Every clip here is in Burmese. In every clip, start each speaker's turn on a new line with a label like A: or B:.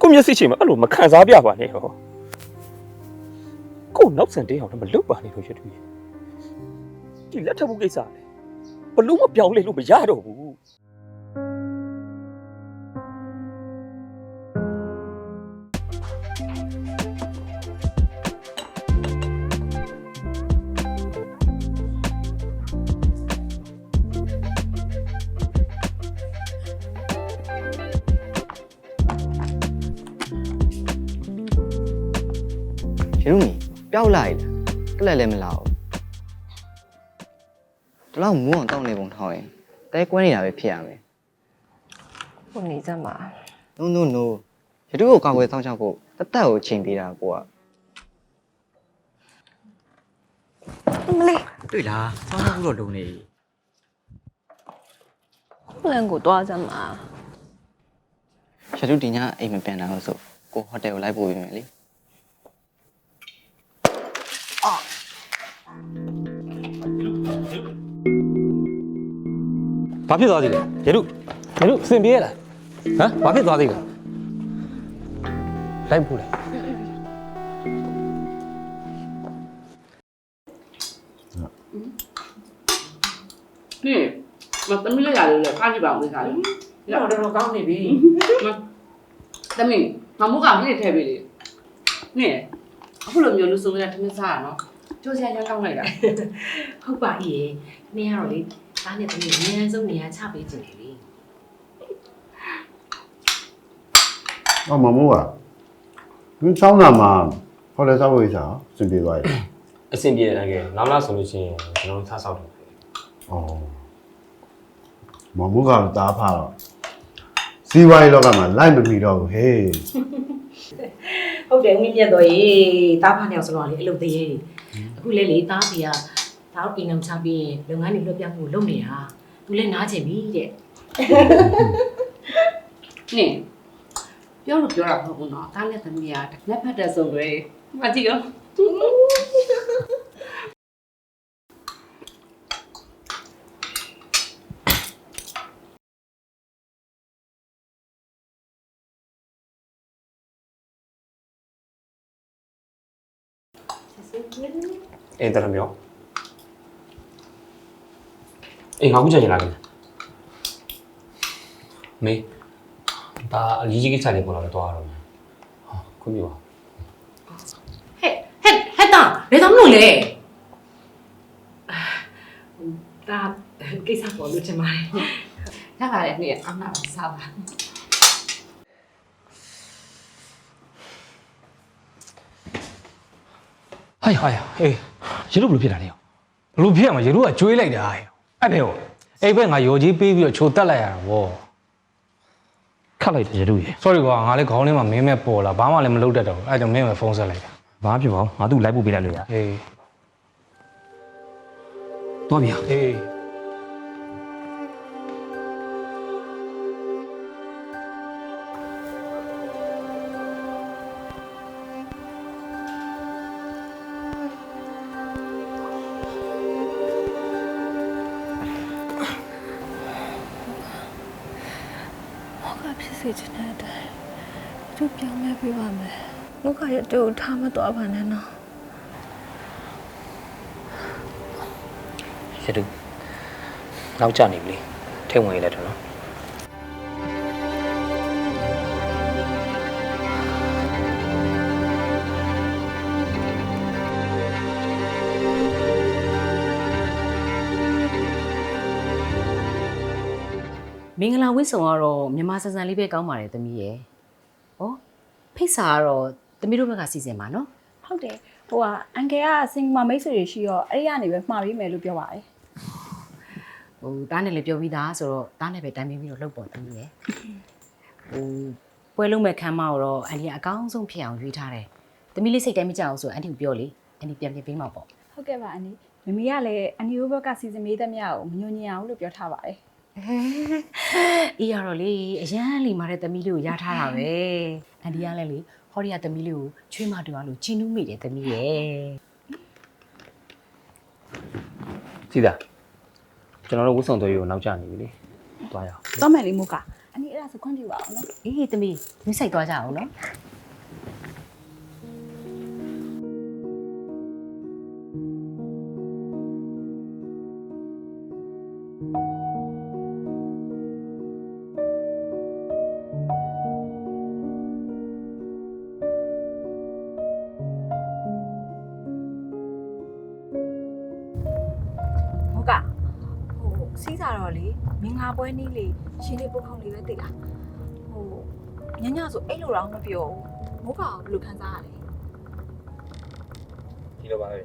A: ကိုမျက်စိချိန်မှာအဲ့လိုမခံစားပြပါနဲ့ဟောကိုနောက်ဆန်တင်းအောင်လည်းမလုပ်ပါနဲ့လို့ရတူရဲ့ဒီလက်ထပ်မှုကိစ္စလေဘလို့မပြောင်းလဲလို့မရတော့ဘူး
B: ပျောက်လိုက်လားကလက်လည်းမလာဘူးဒီလောက်မူးအောင်တောက်နေပုံထောင်းရင်တဲကွဲနေတာပဲဖြစ်ရမယ်
C: ဟိုနေစမ်းပါ
B: no no no ရတူကိုကောက်ွယ်ဆောင်းချောက်ဖို့တသက်ကိုချိန်ပေးတာကိုက
C: မလေး
D: တွေ့လားစောင်းမှုတော့လုံနေ
C: ပလန်ကိုတွားစမ်းပါ
B: ရတူဒီညအိမ်မပြန်နိုင်လို့ဆိုကိုဟိုတယ်ကိုလိုက်ပို့ပေးမယ်လေ
A: ဘာဖြစ်သွားသေးလဲရတုရတုအစင်ပြေးရလားဟမ်ဘာဖြစ်သွားသေးလဲလိုက်ဖို့လေ
E: ဟင်းမသမီးလေးရတယ်လေဖားကြည့်ပါဦးစားလေ
F: တော့တော့ကောင်းနေပြီ
E: သမီးမမုကမင်းထည့်ပေးလေနင်းအခုလိုမျိုးလူစုံနေတာထမင်းစားရနော်ကြိုးစရာရကောင်းလိုက်တာ
F: ဟုတ်ပါရဲ့နင်းကတော့လေ သားနဲ့သမီးအများဆုံးနေရာချပေးခြင်းလေလေ
G: အော်မမိုးကဒီချောင်းနာမှာဟိုတယ်ဆောက်ဖို့ရစားစင်ပြေသွားရဲ့
H: အဆင်ပြေတယ်ကဲနောက်လာဆိုလို့ရှိရင်ကျွန်တော်တို့ထားဆောက်တယ်။
G: အော်မမိုးကတားဖာတော့စီးပွားရေးလောကမှာလိုက်မမီတော့ဘူးဟေး
F: ဟုတ်တယ်ငင်းမြတ်တော့ရေတားဖားနေအောင်ဆိုတော့လေအလုပ်သေးရဲ့အခုလေလေတားစီက ဒါတော့အိမ်အောင်ချပြီးရင်လုပ်ငန်းတွေလွှတ်ပြောင်းဖို့လုပ်နေတာသူလည်းနားချင်ပြီတဲ့
E: နင်းပြောလို့ပြောတာမဟုတ်ဘူးနော်သားနဲ့သမီးကလက်ဖက်တဲ့စုံတွေမကြည့်ရော
H: အေးတော်မျိုး အေးငါခုချိန်လာပြီမေးဒါအကြီးကြီးကိစ္စလေးပေါ်လာတော့တော့ရတော့မယ်ဟာခွင့်ပြုပါ
F: ဟဲ့ဟဲ့ဟဲ့တာဘယ်တော့မလို့လဲဒါကိစ္စပေါ်လို့ချင်ပါတယ်
E: ရပါတယ်နင်းအမစားပါ
I: ဟိုင်ဟိုင်ဟေးရေတို့ဘယ်လိုဖြစ်တာလဲဘယ်လိုဖြစ်ရမှာရေတို့ကကျွေးလိုက်တာဟဲ့ အဲ့ဘယ်ဟောအဲ့ဘက်ငါရော်ကြီးပေးပြီးတော့ချိုတက်လိုက်ရတာဗော
A: ခတ်လိုက်တယ်ရတုရေ
I: sorry ကွာငါလည်းခေါင်းထဲမှာမင်းမဲ့ပေါ်လာဘာမှလည်းမလုပ်တတ်တော့ဘူးအဲ့ဒါကြောင့်မင်းပဲဖုန်းဆက်လိုက်တာ
A: ဘာဖြစ်ပါ့ငါသူ့လိုက်ဖို့ပေးလိုက်လို့ရ
I: ဟေး
A: သွားပြီ
I: ဟေး
C: ဘာ စ်စေချင်တဲ့အတိုင်းသူပြောင်းလဲပြပါမယ်ငုခရတူထားမတော့ပါနဲ့နော်
A: ရတုနောက်ကျနေပြီလေထိတ်ဝင်ရလက်တော့နော်
F: မင်္ဂလာဝတ်ဆောင်ကတော့မြန်မာစံစံလေးပဲကောင်းပါတယ်သမီးရယ်။ဩဖိတ်စာကတော့သမီးတို့ဘက်ကစီစဉ်ပါနော်
J: ဟုတ်တယ်ဟိုကအန်ကယ်ကစင်ကာမိတ်ဆွေတွေရှိတော့အဲ့ဒီကနေပဲမှာပေးမယ်လို့ပြောပါတယ်။
F: ဟိုတားနဲ့လည်းပြောပြီးသားဆိုတော့တားနဲ့ပဲတိုင်ပင်ပြီးတော့လုပ်ပေါ်သမီးရယ်။ဟိုပွဲလုံးမဲ့ခမ်းမကိုတော့အန်ဒီကအကောင်းဆုံးဖြစ်အောင်ရွေးထားတယ်။သမီးလေးစိတ်တိုင်းမကြအောင်ဆိုအန်ဒီကိုပြောလေအန်ဒီပြန်ပြင်ပေးမှာပေါ့
J: ဟုတ်ကဲ့ပါအန်ဒီမမီကလည်းအန်ဒီဘဘကစီစဉ်ပေးတဲ့မြတ်ကိုမညွန်ညင်အောင်လို့ပြောထားပါတယ်။
F: အေးရတော့လေအရန်လီမာတဲ့သမီးလေးကိုရထားတာပဲ။အန်ဒီကလည်းလေဟော်ရီယာသမီးလေးကိုချွေးမတူအောင်လို့ချီနူးမိတယ်သမီးရယ်
A: ကြည့်တာကျွန်တော်တို့ဝတ်ဆောင်တော်ရီကိုနောက်ကျနေပြီလေသွားရအောင်
J: သွားမယ်လေမို့ကအနည်းအဲ့ဒါဆိုခွင့်ပြုပါအောင်နော်
F: အေးသမီးမိဆိုင်သွားကြအောင်နော်
J: စီးစားတော့လေမင်္ဂလာပွဲနည်းလေရှင်လေးပုတ်ခေါင်းလေးပဲသိလားဟိုညညဆိုအဲ့လိုတော့မပြောဘူးမိုးကဘယ်လိုခံစားရလဲ
A: ဒီလိုပါပဲ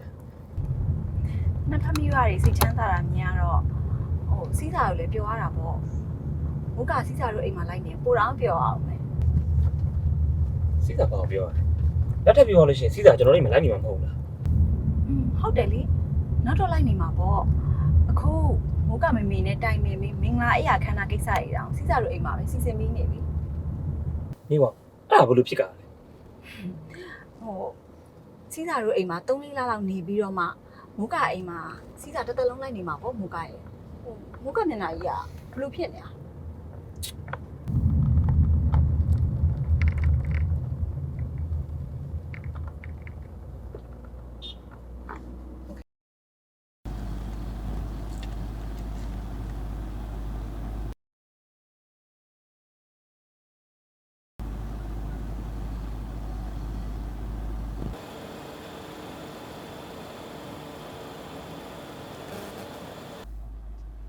J: နှစ်ဖက်မိဘတွေစိတ်ချမ်းသာတာမြင်ရတော့ဟိုစီးစားကိုလည်းပြောရတာပေါ့မိုးကစီးစားတို့အိမ်မှာလိုက်နေပိုတော့ပြောအောင်မယ်
A: စီးစာဘာကိုပြောရလဲလက်ထပ်ပြောရလို့ရှိရင်စီးစာကျွန်တော်တို့မလိုက်နေမှာမဟုတ်ဘူးလား
J: อืมဟုတ်တယ်လေနောက်တော့လိုက်နေမှာပေါ့အခုမိုး ကမမေနဲ့တိုင်မင်မင်္ဂလာအဲ့ရခန္ဓာကိစ္စတွေတောင်စီးစားတို့အိမ်မှာပဲစီစဉ်ပြီးနေပြီ
A: နေပါအဲ့ဒါဘယ်လိုဖြစ်ကြလဲ
J: ဟိုစီးစာတို့အိမ်မှာ3လလလောက်နေပြီးတော့မှမုကအိမ်မှာစီးစာတစ်သက်လုံးလိုက်နေမှာပေါ့မုကရဲ့ဟိုမုကမျက်နှာကြီးကဘလို့ဖြစ်နေတာ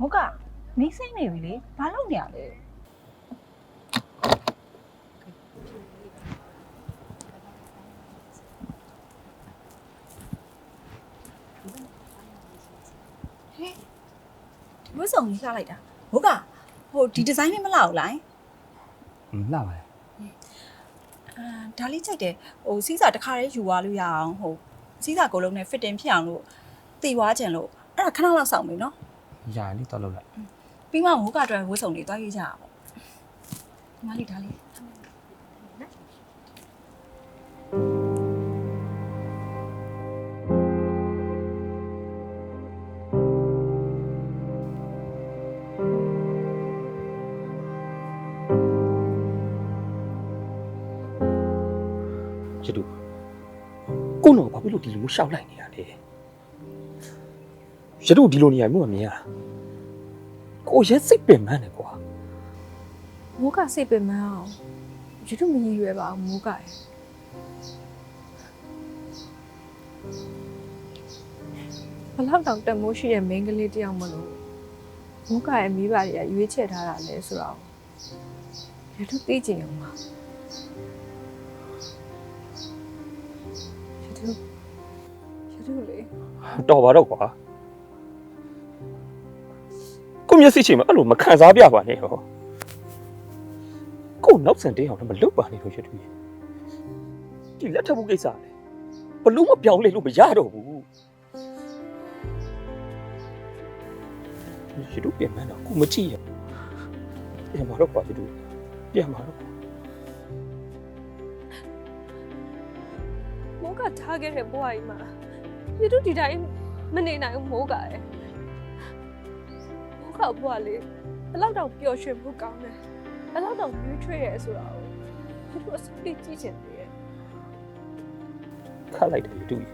J: မုကမီးစိမ့်နေပြီလေဘာလုပ်နေရလဲဝတ်စုံကြီးလှလိုက်တာမုကဟိုဒီဒီဇိုင်းလေးမလောက်ဘူးလား
I: อืมလှပါတယ်
J: အာဒါလေးကြိုက်တယ်ဟိုစီးစာတစ်ခါတည်းယူသွားလို့ရအောင်ဟိုစီးစာကိုလုံးနဲ့ fitting ဖြစ်အောင်လို့တည်သွားကြံလို့အဲ့ဒါခဏလောက်စောင့်ပြီနော်
I: ရာလေးတော့လုပ်လိုက်
J: ပြီးမှမိုးကအတွက်ဝတ်စုံတွေတွားရေးကြတာပေါ့ဒီမလေးဒါလေး
A: ရတူကိုတော့ဘာဖြစ်လို့ဒီလိုမျိုးရှောက်လိုက်နေရလဲ ရတူဒီလိုနေရာမျိုးမမြင်ရတာကိုရဲစိတ်ပင်ပန်းတယ်ကွာ
C: မိုးကစိတ်ပင်မအောင်ယူတူမကြီးရွယ်ပါအောင်မိုးကရဲ့ဘလောက်တောင်တက်မိုးရှိတဲ့မိန်းကလေးတယောက်မလို့မိုးကရဲ့မိဘတွေကရွေးချယ်ထားတာလဲဆိုတော့ယူတူသိချင်အောင်ပါယူတူယူတူလေ
A: တော်ပါတော့ကွာ ကိုမျက်စိချိန်မှာအဲ့လိုမခံစားပြပါနဲ့ဟောကိုနောက်ဆန်တင်းအောင်လည်းမလုပ်ပါနဲ့လို့ရတူရဲ့ဒီလက်ထပ်ဖို့ကိစ္စလေဘလို့မပြောင်းလဲလို့မရတော့ဘူးရတူပြန်မတော့ကိုမကြည့်ရပြန်မတော့ပါရတူပြန်မတော့
C: မိုးကထားခဲ့တဲ့ဘွားကြီးမှာရတူဒီတိုင်းမနေနိုင်ဘူးမိုးကလည်း ကဘဝလေးဘယ်လောက်တောင်ပျော်ရွှင်ဖို့ကောင်းတယ်ဘယ်လောက်တောင်ရွေးထွေးရဲဆိုတာကိုယူတူအစိုးရကြည့်ချင်တယ်
A: ခတ်လိုက်တယ်တူကြီး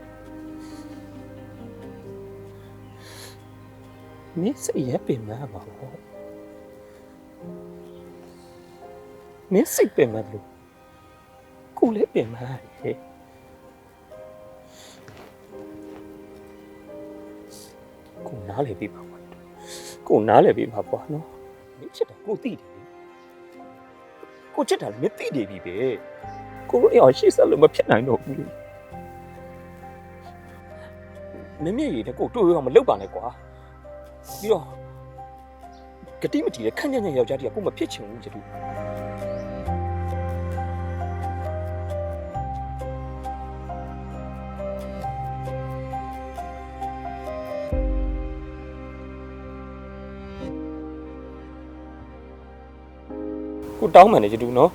A: မင်းစိတ်ရဲ့ပင်မပါဘောမင်းစိတ်ပင်မလို့ကိုလည်းပင်မရဲ့ကိုနားလေပြီပါ ကွာကိုနားလေပြီပါကွာနော်မင်းချစ်တာကိုသိတယ်လေကိုချစ်တာလည်းမသိနေပြီပဲကိုတို့အောင်ရှေ့ဆက်လို့မဖြစ်နိုင်တော့ဘူးလေမင်းမျက်ရည်နဲ့ကိုတွေ့ရအောင်မလုပ်ပါနဲ့ကွာပြီးတော့ဂတိမတီတဲ့ခန့်ညံ့ညံ့ယောက်ျားတည်းကကိုမဖြစ်ချင်ဘူးကျတူ ကိုတောင်းမှန်တယ်ကျတူနော်